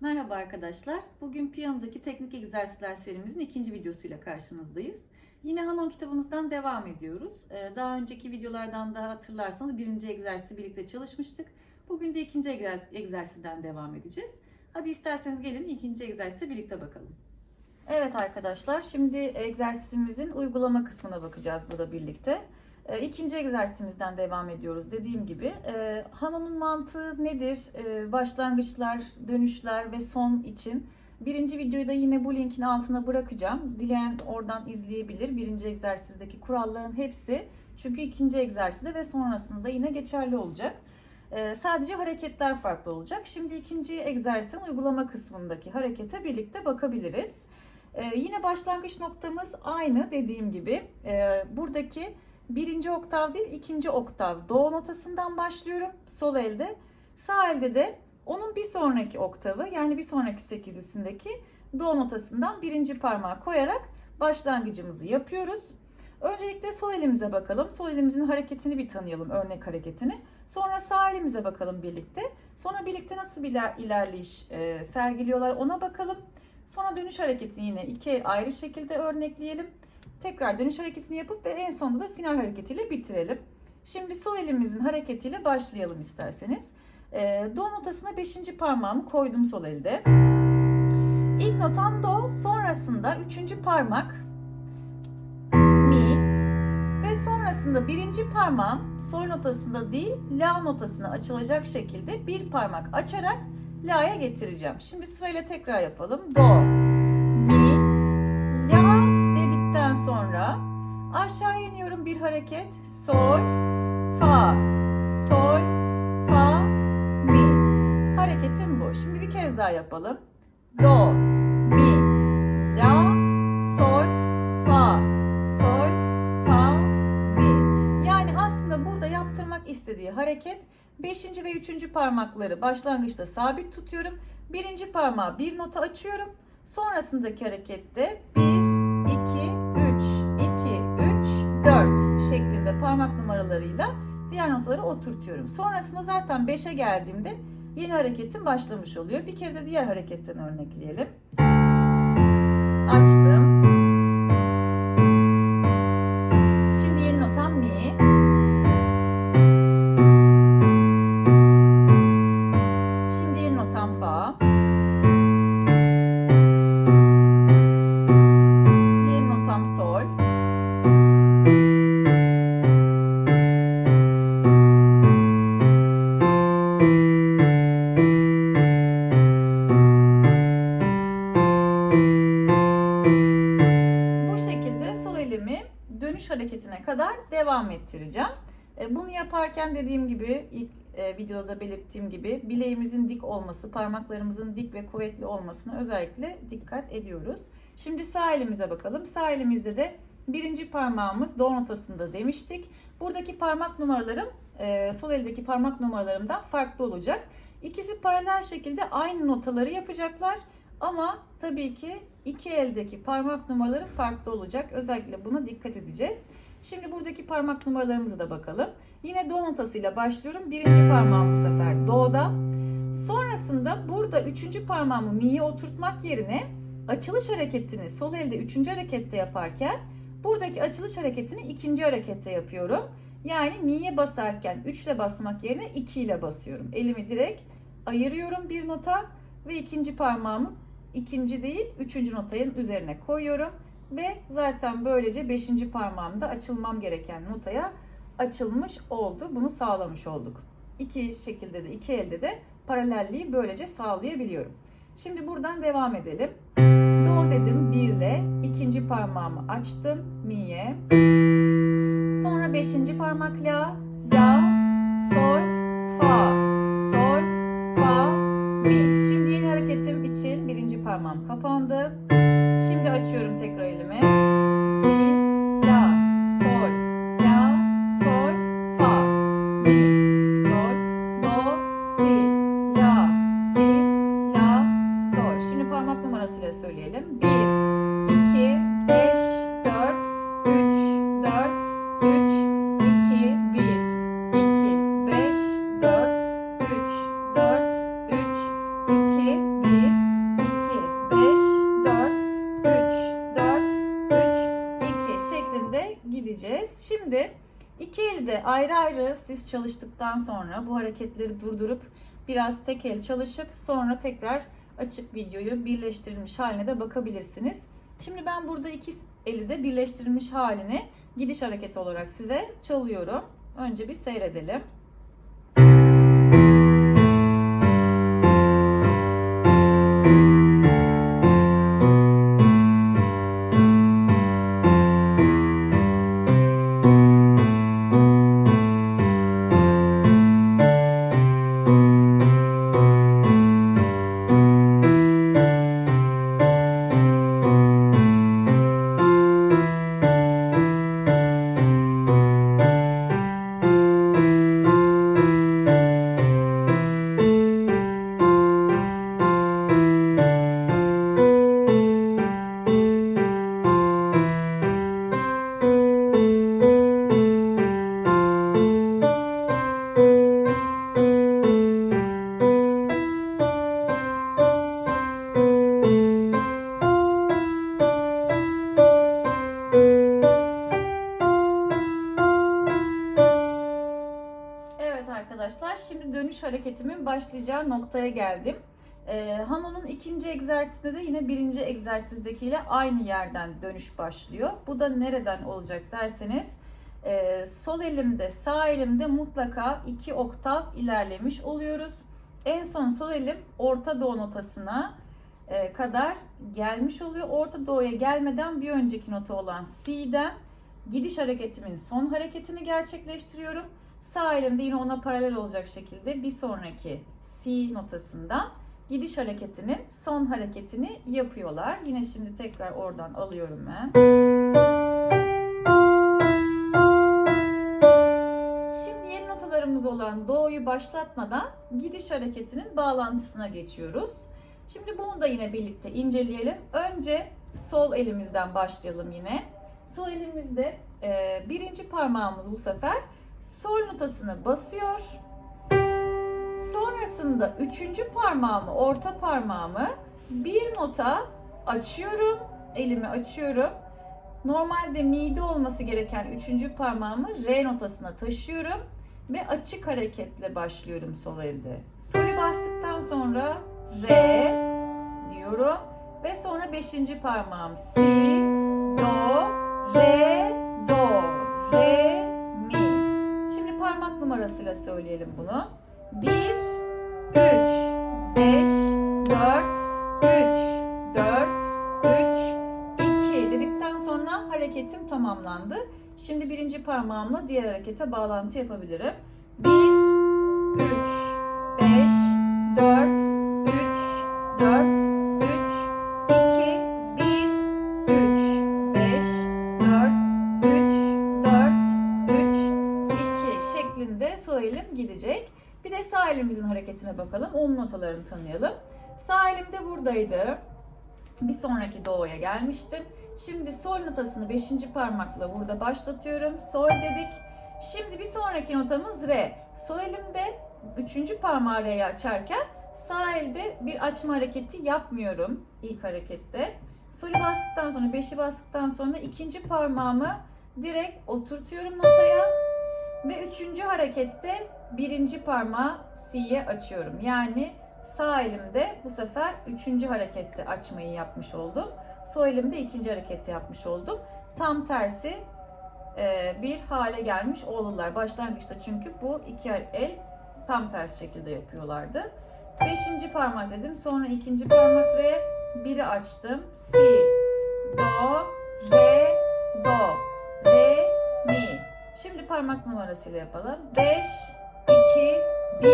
Merhaba arkadaşlar. Bugün piyanodaki teknik egzersizler serimizin ikinci videosuyla karşınızdayız. Yine Hanon kitabımızdan devam ediyoruz. Ee, Daha önceki videolardan da hatırlarsanız birinci egzersizi birlikte çalışmıştık. Bugün de ikinci egzersiz- egzersizden devam edeceğiz. Hadi isterseniz gelin ikinci egzersize birlikte bakalım. Evet arkadaşlar, şimdi egzersizimizin uygulama kısmına bakacağız burada birlikte. E, İkinci egzersizimizden devam ediyoruz. Dediğim gibi e, Hanon'un mantığı nedir? E, başlangıçlar, dönüşler ve son için. Birinci videoyu da yine bu linkin altına bırakacağım. Dileyen oradan izleyebilir. Birinci egzersizdeki kuralların hepsi. Çünkü ikinci egzersizde ve sonrasında yine geçerli olacak. E, sadece hareketler farklı olacak. Şimdi ikinci egzersizin uygulama kısmındaki harekete birlikte bakabiliriz. E, yine başlangıç noktamız aynı dediğim gibi. E, buradaki birinci oktav değil ikinci oktav do notasından başlıyorum sol elde. Sağ elde de onun bir sonraki oktavı yani bir sonraki sekizlisindeki do notasından birinci parmağı koyarak başlangıcımızı yapıyoruz. Öncelikle sol elimize bakalım. Sol elimizin hareketini bir tanıyalım örnek hareketini. Sonra sağ elimize bakalım birlikte. Sonra birlikte nasıl bir iler- ilerleyiş e, sergiliyorlar ona bakalım. Sonra dönüş hareketini yine iki ayrı şekilde örnekleyelim. Tekrar dönüş hareketini yapıp ve en sonunda da final hareketiyle bitirelim. Şimdi sol elimizin hareketiyle başlayalım isterseniz. Ee, do notasına 5. parmağımı koydum sol elde. İlk notam do, sonrasında 3. parmak mi ve sonrasında birinci parmağım sol notasında değil la notasına açılacak şekilde bir parmak açarak la'ya getireceğim. Şimdi sırayla tekrar yapalım. Do, sonra aşağı iniyorum bir hareket. Sol, fa, sol, fa, mi. Hareketim bu. Şimdi bir kez daha yapalım. Do, mi, la, sol, fa, sol, fa, mi. Yani aslında burada yaptırmak istediği hareket 5. ve 3. parmakları başlangıçta sabit tutuyorum. Birinci parmağı bir nota açıyorum. Sonrasındaki harekette 1, 4 şeklinde parmak numaralarıyla diğer notaları oturtuyorum. Sonrasında zaten 5'e geldiğimde yeni hareketim başlamış oluyor. Bir kere de diğer hareketten örnekleyelim. Açtım. Devam ettireceğim. E, Bunu yaparken dediğim gibi ilk e, videoda da belirttiğim gibi bileğimizin dik olması, parmaklarımızın dik ve kuvvetli olmasına özellikle dikkat ediyoruz. Şimdi sağ elimize bakalım. Sağ elimizde de birinci parmağımız do notasında demiştik. Buradaki parmak numaralarım e, sol eldeki parmak numaralarımdan farklı olacak. İkisi paralel şekilde aynı notaları yapacaklar. Ama tabii ki iki eldeki parmak numaraları farklı olacak. Özellikle buna dikkat edeceğiz. Şimdi buradaki parmak numaralarımıza da bakalım. Yine do notasıyla başlıyorum. Birinci parmağım bu sefer do'da. Sonrasında burada üçüncü parmağımı mi'ye oturtmak yerine açılış hareketini sol elde üçüncü harekette yaparken buradaki açılış hareketini ikinci harekette yapıyorum. Yani mi'ye basarken 3 ile basmak yerine 2 ile basıyorum. Elimi direkt ayırıyorum bir nota ve ikinci parmağımı ikinci değil üçüncü notayın üzerine koyuyorum. Ve zaten böylece beşinci parmağımda açılmam gereken notaya açılmış oldu. Bunu sağlamış olduk. İki şekilde de iki elde de paralelliği böylece sağlayabiliyorum. Şimdi buradan devam edelim. Do dedim 1 ile ikinci parmağımı açtım mi'ye. Sonra beşinci parmak la, la, sol, fa, sol, fa, mi. Şimdi yeni hareketim için birinci parmağım kapandı. Açıyorum tekrar elimi. Ayrı ayrı siz çalıştıktan sonra bu hareketleri durdurup biraz tek el çalışıp sonra tekrar açıp videoyu birleştirilmiş haline de bakabilirsiniz. Şimdi ben burada iki eli de birleştirilmiş halini gidiş hareketi olarak size çalıyorum. Önce bir seyredelim. Hareketimin başlayacağı noktaya geldim. Ee, Hano'nun ikinci egzersizinde de yine birinci egzersizdekiyle aynı yerden dönüş başlıyor. Bu da nereden olacak derseniz e, sol elimde sağ elimde mutlaka iki oktav ilerlemiş oluyoruz. En son sol elim orta do notasına e, kadar gelmiş oluyor. Orta do'ya gelmeden bir önceki nota olan C'den gidiş hareketimin son hareketini gerçekleştiriyorum. Sağ elimde yine ona paralel olacak şekilde bir sonraki C notasından gidiş hareketinin son hareketini yapıyorlar. Yine şimdi tekrar oradan alıyorum ben. Şimdi yeni notalarımız olan Do'yu başlatmadan gidiş hareketinin bağlantısına geçiyoruz. Şimdi bunu da yine birlikte inceleyelim. Önce sol elimizden başlayalım yine. Sol elimizde e, birinci parmağımız bu sefer sol notasını basıyor. Sonrasında üçüncü parmağımı, orta parmağımı bir nota açıyorum. Elimi açıyorum. Normalde mide olması gereken üçüncü parmağımı R notasına taşıyorum. Ve açık hareketle başlıyorum sol elde. Solü bastıktan sonra R diyorum. Ve sonra beşinci parmağım Si, Do, Re, Do, Re, numarasıyla söyleyelim bunu. 1, 3, 5, 4, 3, 4, 3, 2 dedikten sonra hareketim tamamlandı. Şimdi birinci parmağımla diğer harekete bağlantı yapabilirim. 1, 3, 5, hareketine bakalım. Om notalarını tanıyalım. Sağ elim de buradaydı. Bir sonraki do'ya gelmiştim. Şimdi sol notasını 5. parmakla burada başlatıyorum. Sol dedik. Şimdi bir sonraki notamız re. Sol elimde 3. parmağı re'yi açarken sağ elde bir açma hareketi yapmıyorum ilk harekette. Solü bastıktan sonra 5'i bastıktan sonra ikinci parmağımı direkt oturtuyorum notaya ve üçüncü harekette birinci parmağı C'ye açıyorum. Yani sağ elimde bu sefer üçüncü harekette açmayı yapmış oldum. Sol elimde ikinci harekette yapmış oldum. Tam tersi e, bir hale gelmiş oldular. Başlangıçta çünkü bu iki el tam ters şekilde yapıyorlardı. Beşinci parmak dedim. Sonra ikinci parmak re. Biri açtım. Si, parmak numarasıyla yapalım. 5, 2, 1, 2,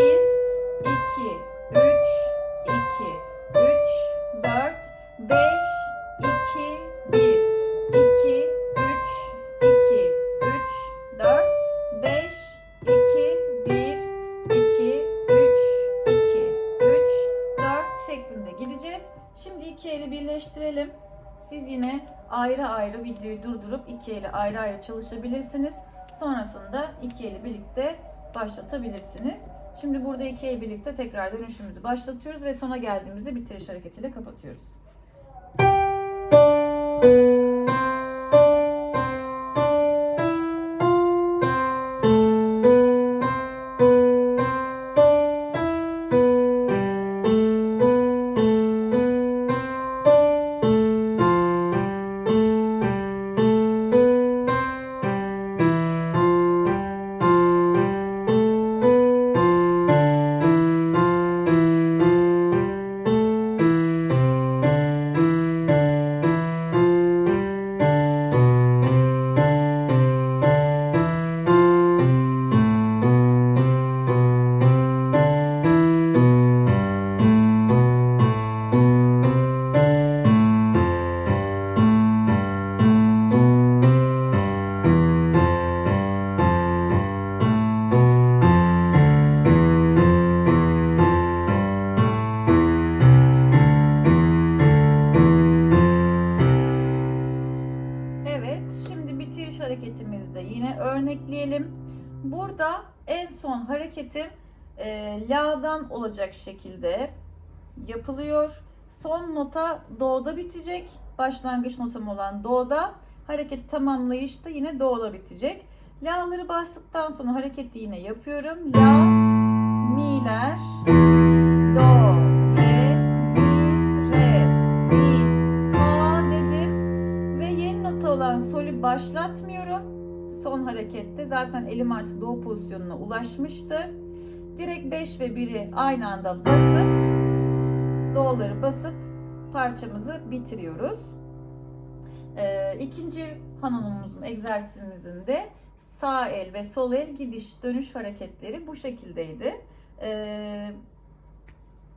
3, 2, 3, 4, 5, 2, 1, 2, 3, 2, 3, 4, 5, 2, 1, 2, 3, 2, 3, 4 şeklinde gideceğiz. Şimdi iki eli birleştirelim. Siz yine ayrı ayrı videoyu durdurup iki eli ayrı ayrı çalışabilirsiniz. Sonrasında iki eli birlikte başlatabilirsiniz. Şimdi burada iki el birlikte tekrar dönüşümüzü başlatıyoruz ve sona geldiğimizde bitiriş hareketiyle kapatıyoruz. Son hareketim e, la'dan olacak şekilde yapılıyor. Son nota do'da bitecek. Başlangıç notam olan do'da. Hareketi tamamlayışta yine do'da bitecek. La'ları bastıktan sonra hareketi yine yapıyorum. La, mi'ler, do, re, mi, re, mi, fa dedim. Ve yeni nota olan solü başlatmıyorum. Son harekette zaten elim artık do pozisyonuna ulaşmıştı. Direkt 5 ve 1'i aynı anda basıp do'ları basıp parçamızı bitiriyoruz. Ee, ikinci hanonumuzun egzersizimizin de sağ el ve sol el gidiş dönüş hareketleri bu şekildeydi. Ee,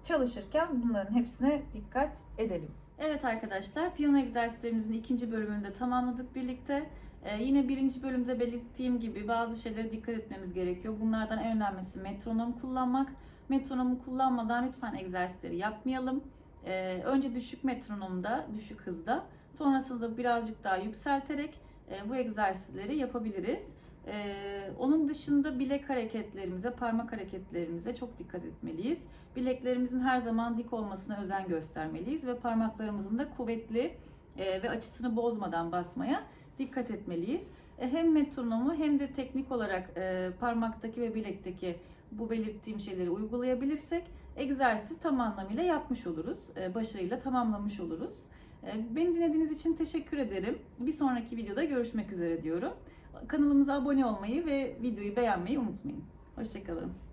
çalışırken bunların hepsine dikkat edelim. Evet arkadaşlar, piyano egzersizlerimizin ikinci bölümünü de tamamladık birlikte. Ee, yine birinci bölümde belirttiğim gibi bazı şeylere dikkat etmemiz gerekiyor. Bunlardan en önemlisi metronom kullanmak. Metronomu kullanmadan lütfen egzersizleri yapmayalım. Ee, önce düşük metronomda, düşük hızda, sonrasında birazcık daha yükselterek e, bu egzersizleri yapabiliriz. Ee, onun dışında bilek hareketlerimize, parmak hareketlerimize çok dikkat etmeliyiz. Bileklerimizin her zaman dik olmasına özen göstermeliyiz ve parmaklarımızın da kuvvetli e, ve açısını bozmadan basmaya dikkat etmeliyiz. E, hem metronomu hem de teknik olarak e, parmaktaki ve bilekteki bu belirttiğim şeyleri uygulayabilirsek egzersizi tam anlamıyla yapmış oluruz. E, başarıyla tamamlamış oluruz. Beni dinlediğiniz için teşekkür ederim. Bir sonraki videoda görüşmek üzere diyorum. Kanalımıza abone olmayı ve videoyu beğenmeyi unutmayın. Hoşçakalın.